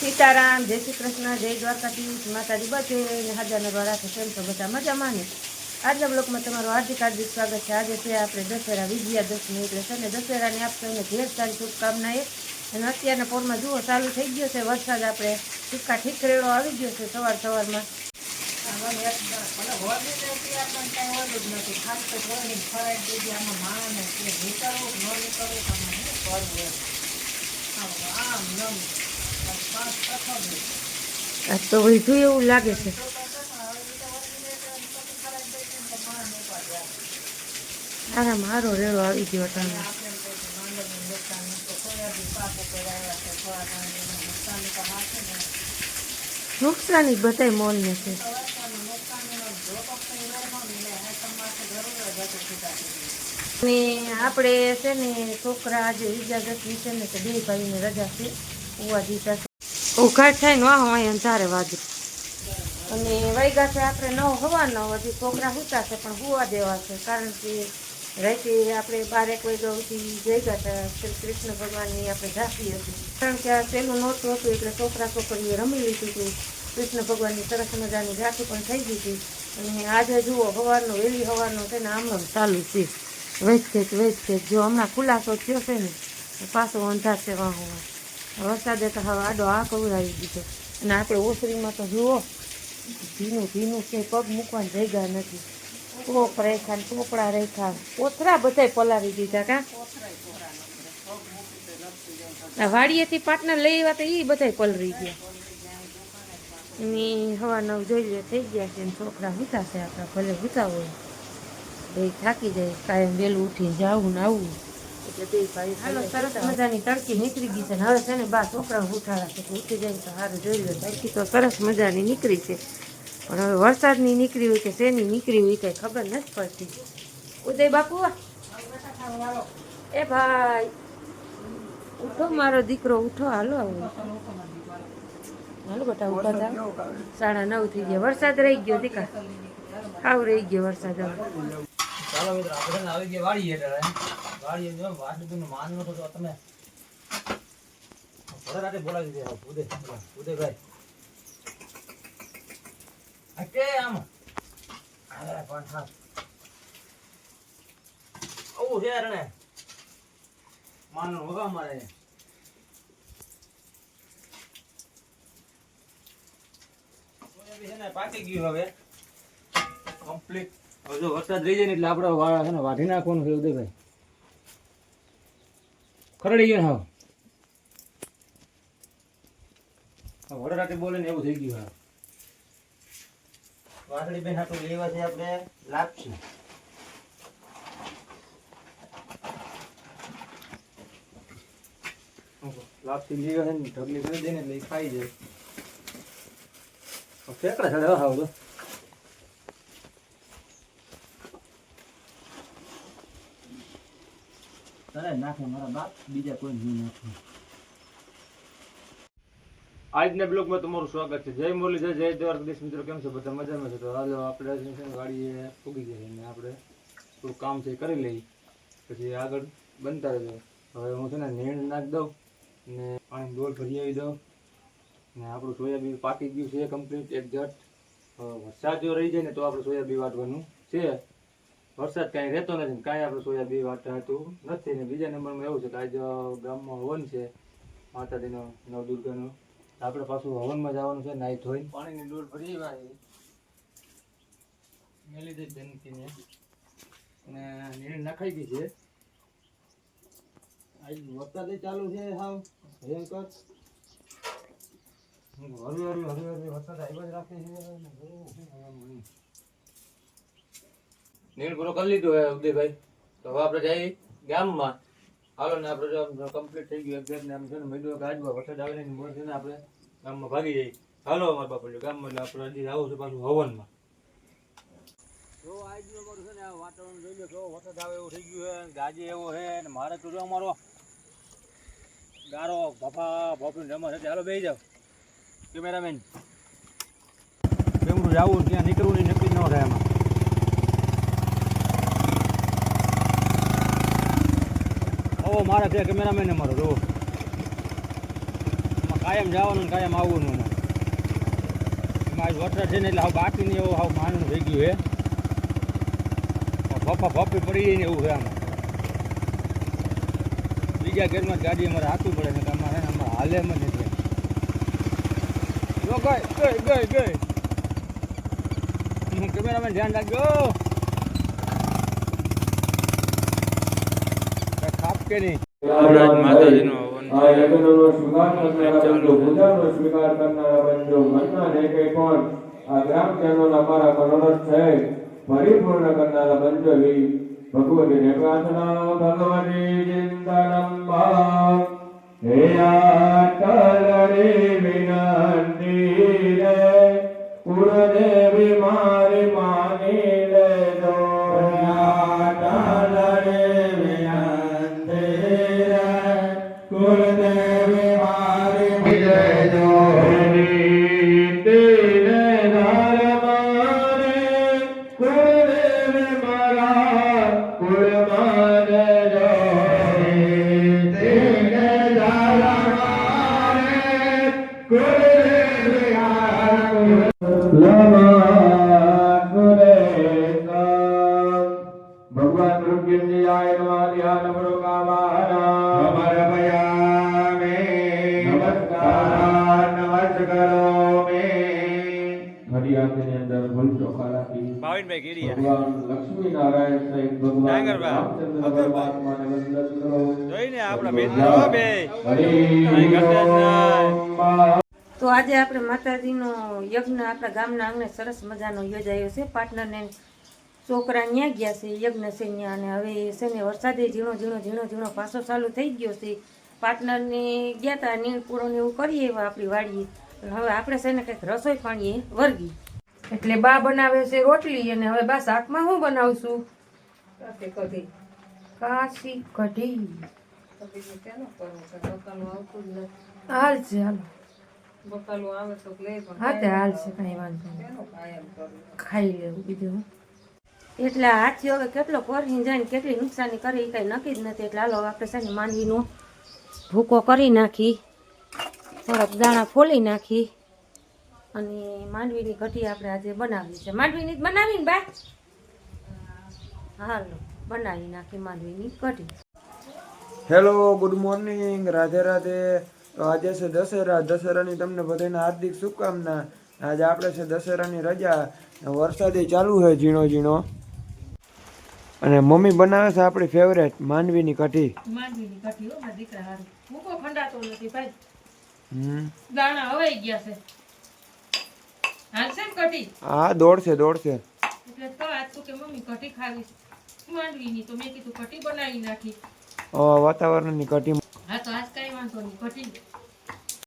સીતારામ, જય શ્રી કૃષ્ણ, જય દ્વારકાધીશ, માતાજી બધે ને હાજર રાખે કેમ બધા મજામાં ને? આજના બ્લોકમાં તમારું હાર્દિક હાર્દિક સ્વાગત છે. આજે છે આપણે દશેરા વિજયા દશમી એટલે છે ને દશેરાની આપ સૌને ઢેર સારી શુભકામનાએ. અને અત્યારના પોરમાં જુઓ, ચાલુ થઈ ગયો છે. વરસાદ આપણે ઠીકા ઠીકરેડો આવી ગયો છે સવાર સવારમાં. તો વૈધું એવું લાગે છે. તારા મારો રેડો આવી ગયો તમે. નુકસાની બધાય મોલ ને છે. ને આપણે છે ને છોકરા આજે વિદ્યાદશમી છે ને તો બે ભાઈને રજા છે. ઉવા દીધા થાય ને વાહ, અહીંયા અંધારે વાગે અને વાગ્યા છે આપણે નવ હોવાનો, હજી છોકરા હુતા છે, પણ હોવા દેવા છે, કારણ કે રાતે આપણે બારેક વાગ્યા સુધી જઈ હતા, શ્રી કૃષ્ણ ભગવાનની આપણે ઝાંપી હતી. કારણ કે આ પેલું નહોતું હતું, એટલે છોકરા છોકરીએ રમી લીધું હતું. કૃષ્ણ ભગવાનની સરસ મજાની ઝાંખી પણ થઈ ગઈ હતી. અને આજે જુઓ હવારનું વહેલી હવારનો છે ને, આમ ચાલુ છે. વેચ ખેંચ વેચ ખેંચ જો હમણાં ખુલાસો થયો છે ને પાછો અંધાર છે વાહ. વરસાદે તો હવે આડો આ કવરાવી દીધો. અને આપણે ઓસરીમાં તો જુઓ, ભીનું ભીનું કે પગ મૂકવાની જગ્યા નથી. કોપ રેખા ને ચોપડા રેખા. ઓથરા બધા પલાવી દીધા કા? વાડીએથી પાર્ટનર લઈ આવ્યા તો એ બધાય પલરી ગયા. એની હવા નવ જોઈ લે, થઈ ગયા છે છોકરા હુતા છે આપણા, ભલે હુતા હોય. બે થાકી જાય, કાયમ વહેલું ઉઠીને જાવું ને આવવું સરસ મજાની તડકી નીકળી ગઈ છે ને હવે છે ને બા છોકરા ઉઠાડા છે ઉઠી જાય તો સારું જોઈ લો. તડકી તો સરસ મજાની નીકળી છે. પણ હવે વરસાદની નીકળી હોય કે શેની નીકળી હોય કઈ ખબર નથી પડતી. ઉદય બાપુ એ ભાઈ ઉઠો મારો દીકરો ઉઠો હાલો હાલો બેટા ઊભા થાવ. સાડા નવ થઈ ગયા. વરસાદ રહી ગયો દીકા આવ રહી ગયો વરસાદ હવે. ચાલો મિત્રો આપણે આવી ગયા વાડીએ વાડીએ જો વાત માન નતો તો તમે ભલે રાતે બોલાવી દે ઉદય ઉદયભાઈ આ કે આમ? અરે પણ હા આવું છે રણે માન વગા મારે. પાકી ગયું હવે. કમ્પ્લીટ જો વરસાદ રહી જાય ને એટલે આપણે વાળા વાઢી નાખવાનું છે ઉદયભાઈ. ખરડી ગયો હા વડે બોલે ને એવું થઈ ગયું હા વાસળી બેન હાટું લેવા છે આપણે લાપસી. લાપસી લેવા છે ને ઢગલી કરી દે ને એટલે ખાઈ જાય. ફેંકડા ચડે હા તો. તારે નાખે મારા બાપ બીજા કોઈ નહીં નાખે આજના બ્લોગમાં તમારું સ્વાગત છે. જય મુરલી, જય જય દ્વારકાધીશ મિત્રો, કેમ છો? બધા મજામાં છે? તો હાલો, આપણે ગાડીએ પૂગી જાય અને આપણે થોડું કામ છે કરી લઈ. પછી આગળ બનતા રહેજો. હવે હું છે ને નેણ નાખી દઉં ને પાણી ડોલ ભરી આવી દઉં. ને આપણું સોયાબીન પાકી ગયું છે કમ્પ્લીટ એક જટ. વરસાદ જો રહી જાય ને તો આપણે સોયાબીન વાટવાનું છે. વરસાદ કાંઈ રહેતો નથી કાંઈ આપણે સોયાબીન વાટતા નથી ને બીજા નંબરમાં એવું છે કે આજે ગામમાં હવન છે, માતાજીનો, નવદુર્ગાનો. તો આપણે પાછું હવનમાં જવાનું છે નાઈ ધોઈને. પાણીની ડોલ ભરી આવી. મેલી દે જનતીને અને નીણ નખાઈ ગઈ છે. આજ વરસાદ ચાલુ છે સાવ ભયંકર. હરું હરું હરું હરું વરસાદ આવ્યો જ રાખે છે. નીણ પૂરો કરી લીધો હે ઉદયભાઈ. તો હવે આપણે જઈએ ગામમાં. હાલો ને આપણે કમ્પ્લીટ થઈ ગયું. એક્ઝેક્ટ ને આમ છે ને મેળવ્યો કે આજમાં વરસાદ આવે ને છે ને આપણે ગામમાં ભાગી જઈએ. હાલો અમારા બાપુ ગામમાં એટલે આપણે હજી આવું છે પાછું હવનમાં. જો આજનું અમારું છે ને આ વાતાવરણ જોઈ લો, કેવો વરસાદ આવે એવું થઈ ગયું છે. ગાજી એવો છે ને મારે તો જો અમારો ગારો ભફા ભફી રમત એટલે હાલો બેસી જાવ કેમેરામેન. કેમરું જવું ત્યાં નીકળવું નહીં, નક્કી ન થાય એમાં ઓ, મારા છે કેમેરામેન મારો જો કાયમ જવાનું કાયમ આવવાનું એમાં. આજ વરસાદ છે ને એટલે હવે બાકી નહીં એવું હાવ માનું થઈ ગયું હે. ભપ્પા ફપી પડી ને એવું છે આમાં. બીજા ઘેરમાં ગાડી અમારે હાથું પડે ને ને અમારે હાલે એમ જ નથી ગઈ ગઈ ગઈ ગઈ. હું કેમેરામેન ધ્યાન રાખજો. ખાપકે નહીં સ્વીકાર કરનારા બંધુ, કરનારા બંધુ, મનના જે આ ગ્રામજનોના અમારા મનોરથ છે પરિપૂર્ણ કરનારા બંધુ ભગવતીને પ્રાર્થના ભગવતી ચિંતનમ્બા. હે અટલ રે વિનંતી રે કુળદેવી મારી Lord, ભગવાન લક્ષ્મી સહિત ભગવાન રામચંદ્ર પરમાત્માને વંદન કરો. જોઈને આપણા મિત્રો બે. હરિ અહીં ઘટે ઓમ. તો આજે આપણે માતાજીનો યજ્ઞ આપણા ગામના આંગણે સરસ મજાનો યોજાયો છે. પાર્ટનરને છોકરા ન્યા ગયા છે યજ્ઞ છે ન્યા અને હવે છે ને વરસાદે ઝીણો ઝીણો ઝીણો ઝીણો પાછો ચાલુ થઈ ગયો છે. પાર્ટનરને ગયા હતા નીણ પૂરો ને એવું કરીએ એવા આપણી વાડીએ. હવે આપણે છે ને કંઈક રસોઈ પાણીએ વર્ગી. એટલે બા બનાવે છે રોટલી અને હવે બા શાકમાં હું બનાવશું? કાશી કઢી. હાલ છે હાલો. હા તે હાલ છે કઈ વાંધો ખાઈ લેવું બીજું. એટલે હાથી હવે કેટલો કરી જાય ને કેટલી નુકસાની કરી એ કંઈ નક્કી જ નથી. એટલે હાલો આપણે છે ને માંડવીનો ભૂકો કરી નાખી. થોડાક દાણા ફોલી નાખી. અને માંડવીની ઘટી આપણે આજે બનાવી છે. માંડવીની જ બનાવીને બા? હાલો બનાવી નાખી માંડવીની ઘટી. Hello good morning Radhe Radhe. તો આજે છે દશેરા. દશેરાની તમને બધાને હાર્દિક શુભકામના. આજે આપણે છે દશેરાની રજા. વરસાદે ચાલુ છે ઝીણો ઝીણો. અને મમ્મી બનાવે છે આપણી ફેવરેટ માંડવીની કઢી માંડવીની કઢી હો મારા દીકરા હારું. ભૂકો ખંડાતો નથી ભાઈ. હમ. દાણા હવાઈ ગયા છે. હા દોડશે દોડશે એટલે તો આજ તું કે મમ્મી કઢી ખાવી માંડવી માંડવીની તો મેં કીધું કઢી બનાવી નાખી. વાતાવરણની કઢી હા તો આજ કઈ વાંધો નહીં. કઢી